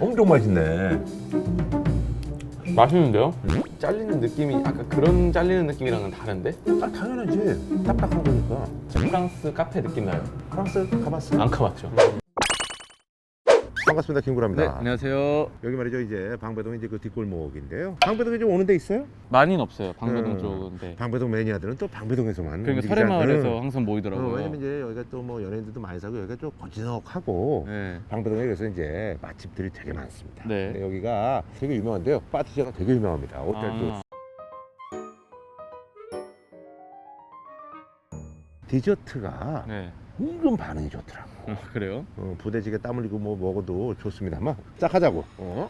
엄청 맛있네. 맛있는데요? 잘리는 느낌이 아까 그런 잘리는 느낌이랑은 다른데? 아 당연하지. 딱딱한 거니까. 프랑스 카페 느낌 나요. 프랑스 가봤어? 안 가봤죠? 반갑습니다, 김구라입니다. 네, 안녕하세요. 여기 말이죠, 이제 방배동 이제 그 뒷골목인데요. 방배동에 좀 오는 데 있어요? 많이는 없어요. 방배동 음. 쪽인데. 방배동 매니아들은 또 방배동에서만. 그러니까 움직이지 않는- 항상 어, 모이더라고요. 왜냐면 이제 여기가 또 뭐 연예인들도 많이 사고 여기가 좀 고즈넉하고 네. 방배동에 그래서 이제 맛집들이 되게 많습니다. 네. 근데 여기가 되게 유명한데요. 파티샤가 되게 유명합니다. 호텔도 아, 디저트가 네. 은근 반응이 좋더라고. 아, 그래요? 어, 부대찌개 땀 흘리고 뭐 먹어도 좋습니다만 짝 하자고. 어?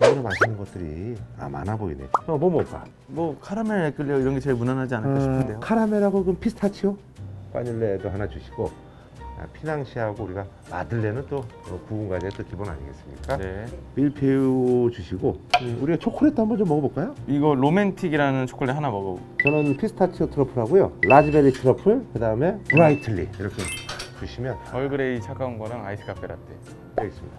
오늘 맛있는 것들이 아 많아 보이네. 어, 뭐 먹을까? 뭐 카라멜 에클레어 이런 게 제일 무난하지 어, 카라멜하고 그 피스타치오, 바닐레도 하나 주시고 아, 피낭시하고 우리가 마들렌은 또 어, 구운 과자의 또 기본 아니겠습니까? 네. 밀푀유 주시고 음, 우리가 초콜릿도 한번 좀 먹어볼까요? 이거 로맨틱이라는 초콜릿 하나 먹어. 저는 피스타치오 트러플하고요, 라즈베리 트러플, 그 다음에 브라이틀리 이렇게 주시면 얼그레이 차가운 거랑 아이스 카페 라떼. 여기 있습니다.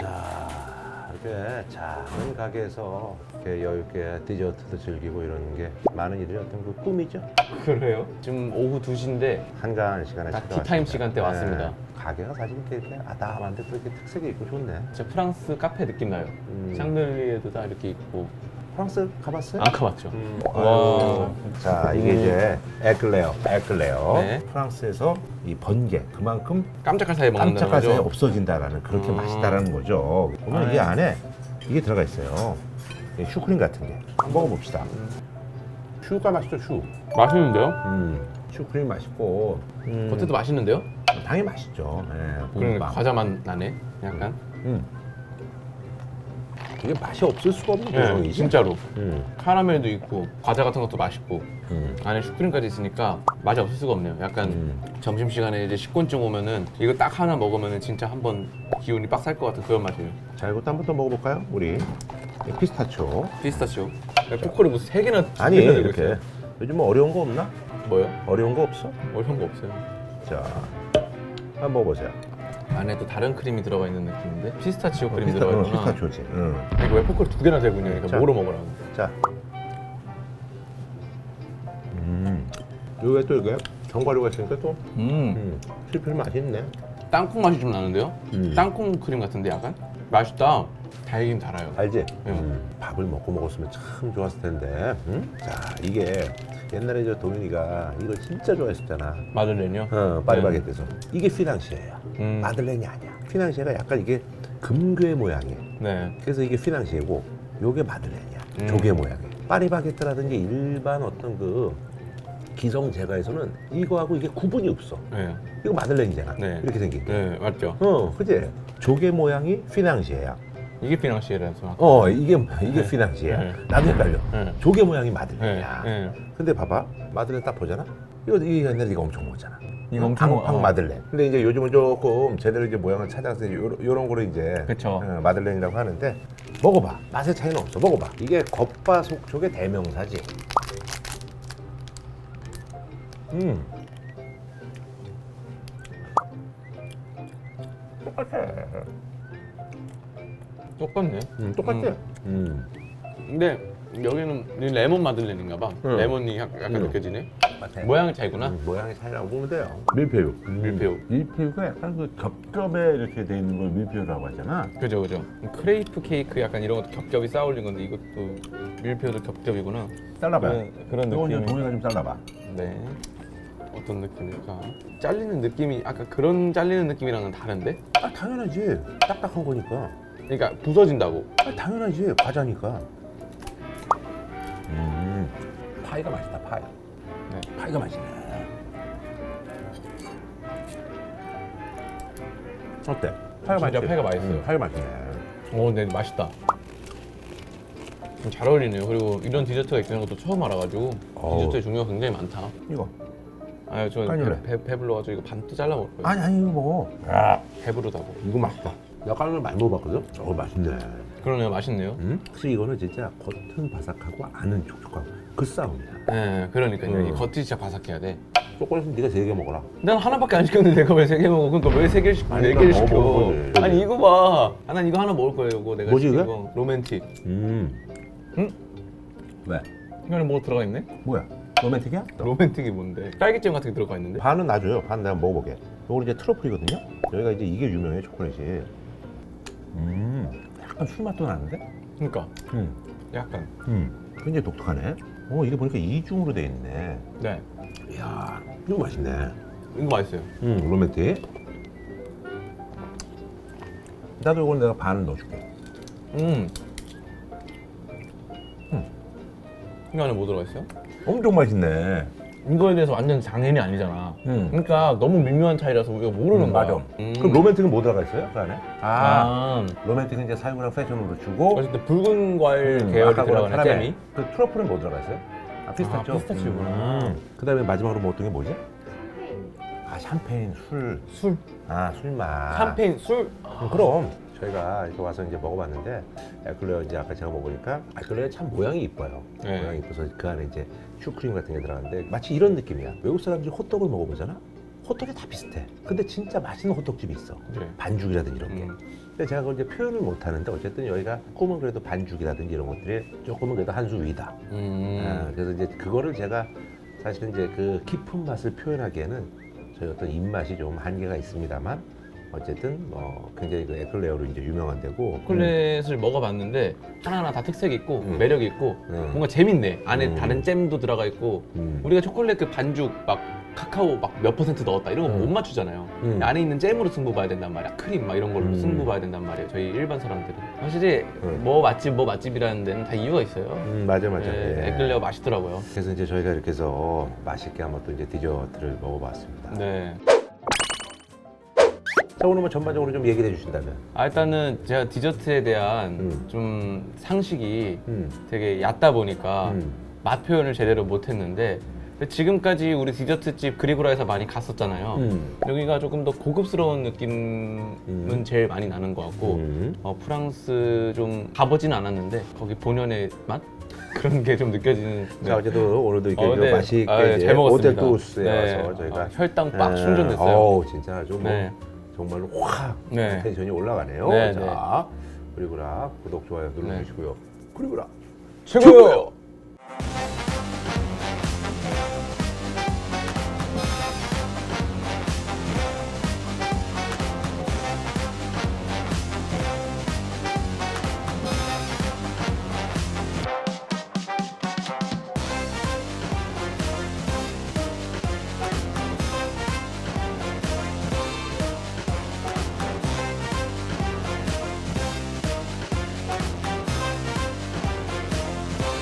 자, 이렇게 작은 가게에서 이렇게 여유 있게 디저트도 즐기고 이러는 게 많은 이들의 어떤 그 꿈이죠. 그래요? 지금 오후 2시인데 한가한 시간에 딱 찾아왔습니다. 티타임 시간대 왔습니다. 네, 가게가 사실 이렇게 아담한데 또 이렇게 특색이 있고 좋네. 진짜 프랑스 카페 느낌 나요. 음. 샹들리에도 다 이렇게 있고. 프랑스 가봤어요? 안 가봤죠? 음, 와. 자, 이게 이제 에클레어, 에클레어. 네. 프랑스에서 이 번개 그만큼 깜짝할 사이에 먹는다는 깜짝할 사이에 거죠? 없어진다라는 그렇게 음. 맛있다라는 거죠. 보면 아, 이게 네. 안에 이게 들어가 있어요. 이 슈크림 같은 게. 한번 먹어봅시다. 슈가 맛있죠, 슈. 맛있는데요? 음, 슈크림 맛있고. 음, 겉에도 맛있는데요? 당연히 맛있죠. 예, 그러니까 봄빵. 과자 맛 나네. 약간. 음. 이게 맛이 없을 수가 없는 네, 구성이지. 진짜로. 음, 카라멜도 있고 과자 같은 것도 맛있고 음, 안에 슈크림까지 있으니까 맛이 없을 수가 없네요. 약간 음. 점심 시간에 이제 10분쯤 오면은 이거 딱 하나 먹으면은 진짜 한번 기운이 빡 살 것 같은 그런 맛이에요. 자, 이것도 한번 더 먹어볼까요? 우리 이 피스타치오. 피스타치오. 포크를 무슨 세 개나 두 아니 개나 이렇게 있어요. 요즘 뭐 어려운 거 없나? 뭐요? 어려운 거 없어? 어려운 거 없어요. 자, 한번 먹어보세요. 안에 또 다른 크림이 들어가 있는 느낌인데 피스타치오 크림이 피스타, 들어가 어, 있구나. 피스타치오지. 응. 아니, 이거 왜 포크를 두 개나 들고 있냐? 자. 그러니까 뭐로 먹으라고? 자. 음. 요게 또 이게 견과류가 있으니까 또 음. 음, 실필 맛있네. 땅콩 맛이 좀 나는데요? 음. 땅콩 크림 같은데 약간? 맛있다. 달긴 달아요. 알지? 네. 음, 밥을 먹고 먹었으면 참 좋았을 텐데. 음? 자, 이게 옛날에 저 동윤이가 이걸 진짜 좋아했었잖아. 마들렌이요? 어, 파리바게뜨에서. 이게 피낭시에야. 음. 마들렌이 아니야. 피낭시에가 약간 이게 금괴 모양이야. 네. 그래서 이게 피낭시에고 요게 마들렌이야. 음. 조개 모양이. 파리바게뜨라든지 일반 어떤 그 기성 제과에서는 이거하고 이게 구분이 없어. 네. 이거 마들렌이잖아. 네. 이렇게 생긴 게. 네, 맞죠. 어, 그지? 조개 모양이 피낭시에야. 이게 피낭시에라서. 어, 이게 이게 네. 피낭시에야. 네. 나도 헷갈려. 네. 조개 모양이 네. 마들렌이야. 네. 근데 봐봐, 마들렌 딱 보잖아. 이거 이 옛날에 이거 엄청 먹었잖아. 이거 엄청 먹- 팡팡 어. 마들렌. 근데 이제 요즘은 조금 제대로 이제 모양을 찾아서 요런, 요런 거를 이제 그쵸. 어, 마들렌이라고 하는데 먹어봐. 맛의 차이는 없어. 먹어봐. 이게 겉바속촉의 대명사지. 음. 똑같아. 똑같네. 음, 똑같지? 음. 근데 여기는 이 레몬 마들렌인가 봐. 응. 레몬이 약- 약간 응. 느껴지네. 똑같아. 모양이 차이구나. 음, 모양이 차이라고 보면 돼요. 밀푀유. 밀푀유. 밀푀유가 약간 그 겹겹에 이렇게 돼 있는 걸 밀푀유라고 하잖아. 그죠, 그죠. 크레이프 케이크 약간 이런 것도 겹겹이 쌓아 올린 건데 이것도 밀푀유도 겹겹이구나. 잘라봐 요. 네, 그런 이거 이제 느낌이. 동이가 좀 잘라봐. 네. 어떤 느낌일까? 잘리는 느낌이 아까 그런 잘리는 느낌이랑은 다른데? 아 당연하지. 딱딱한 거니까. 그러니까 부서진다고. 아 당연하지. 과자니까. 음. 파이가 맛있다. 파이. 네. 파이가 맛있네. 어때? 파이가 진짜 맛있지? 파이가 맛있어요. 음, 파이가 맛있네. 오, 네, 맛있다. 잘 어울리네요. 그리고 이런 디저트가 있다는 것도 처음 알아가지고 어우. 디저트의 종류가 굉장히 많다. 이거. 아, 저. 배, 배, 배불러가지고 이거 반도 잘라 먹을 거예요. 아니 아니 이거 먹어. 야 배부르다고. 이거 맛있다. 나 까르를 많이 먹어봤거든. 어 맛있네. 그러네요, 맛있네요. 음? 확실히 이거는 진짜 겉은 바삭하고 안은 촉촉하고 그 싸움이야. 네, 그러니까요. 음. 이 겉이 진짜 바삭해야 돼. 초콜릿은 네가 세개 먹어라. 난 하나밖에 안 시켰는데 내가 왜 세 개 먹어? 그러니까 왜 세 개를 시켜? 아니, 네 개를 나 시켜. 먹어보거든. 아니 이거 봐. 아, 난 이거 하나 먹을 거예요. 이거 내가 뭐지, 시킨 이거? 거. 로맨틱. 음. 응? 왜? 이거 안에 뭐가 들어가 있네? 뭐야? 로맨틱이야? 로맨틱이 뭔데? 딸기잼 같은 게 들어가 있는데? 반은 놔줘요. 반 내가 먹어보게. 이거 이제 트러플이거든요. 여기가 이제 이게 유명해 초콜릿이. 음. 약간 술 맛도 나는데? 그러니까 음. 약간. 음. 굉장히 독특하네. 어 이게 보니까 이중으로 돼 있네. 네. 이야 이거 맛있네. 이거 맛있어요. 음 로맨틱. 나도 이걸 내가 반 넣어줄게. 음. 음. 이거 안에 뭐 들어가 있어요? 엄청 맛있네. 이거에 대해서 완전 장인이 아니잖아. 음. 그러니까 너무 미묘한 차이라서 우리가 모르는 음, 거야. 맞아. 음. 그럼 로맨틱은 뭐 들어가 있어요? 그 안에? 아, 아. 로맨틱은 이제 사유랑 패션으로 주고 어쨌든 붉은 과일 음, 계열이 아까 들어가는. 잼이. 그 트러플은 뭐 들어가 있어요? 아 피스타치오. 아, 피스타치오구나. 그 다음에 마지막으로 먹었던 게 뭐지? 아 샴페인 술. 술. 아 술맛. 샴페인, 술. 음, 그럼 저희가 이렇게 와서 이제 먹어봤는데 에클레어 이제 아까 제가 먹으니까 에클레어 참 모양이 이뻐요. 네. 모양이 이뻐서 그 안에 이제 슈크림 같은 게 들어가는데 마치 이런 느낌이야. 외국 사람들이 호떡을 먹어보잖아. 호떡이 다 비슷해. 근데 진짜 맛있는 호떡집이 있어. 그래. 반죽이라든지 이런 게. 음. 근데 제가 그걸 이제 표현을 못 하는데 어쨌든 여기가 조금은 그래도 반죽이라든지 이런 것들이 조금은 그래도 한 수 위다. 음. 아, 그래서 이제 그거를 제가 사실은 이제 그 깊은 맛을 표현하기에는 저희 어떤 입맛이 좀 한계가 있습니다만 어쨌든 뭐 굉장히 그 에클레어로 이제 유명한 데고 초콜릿을 먹어봤는데 하나하나 다 특색이 있고 음. 매력이 있고 음. 뭔가 재밌네. 안에 음. 다른 잼도 들어가 있고 음. 우리가 초콜릿 그 반죽 막 카카오 막 몇 퍼센트 넣었다 이런 거 못 음. 맞추잖아요. 음. 안에 있는 잼으로 승부 봐야 된단 말이야. 크림 막 이런 걸로 음. 승부 봐야 된단 말이에요. 저희 일반 사람들은 확실히 음. 뭐 맛집 뭐 맛집이라는 데는 다 이유가 있어요. 음, 맞아 맞아. 네, 예. 에클레어 맛있더라고요. 그래서 이제 저희가 이렇게 해서 맛있게 한번 또 이제 디저트를 먹어봤습니다. 네. 자 오늘 뭐 전반적으로 좀 얘기해 주신다면. 아 일단은 제가 디저트에 대한 음. 좀 상식이 음. 되게 얕다 보니까 음. 맛 표현을 제대로 못했는데 근데 지금까지 우리 디저트집 그리고라에서 많이 갔었잖아요. 음. 여기가 조금 더 고급스러운 느낌은 음. 제일 많이 나는 것 같고 음. 어, 프랑스 좀 가보진 않았는데 거기 본연의 맛 그런 게 좀 느껴지는. 자 어제도 오늘도 이렇게 어, 좀 네. 맛있게 아, 네, 이제 잘 먹었습니다. 오데쿠스에 네. 와서 저희가 아, 혈당 빡 예, 충전됐어요. 어우 진짜 아주 뭐 네. 정말로 확 네. 텐션이 올라가네요. 네, 자 그리고라 구독 좋아요 눌러주시고요. 그리고라 최고예요.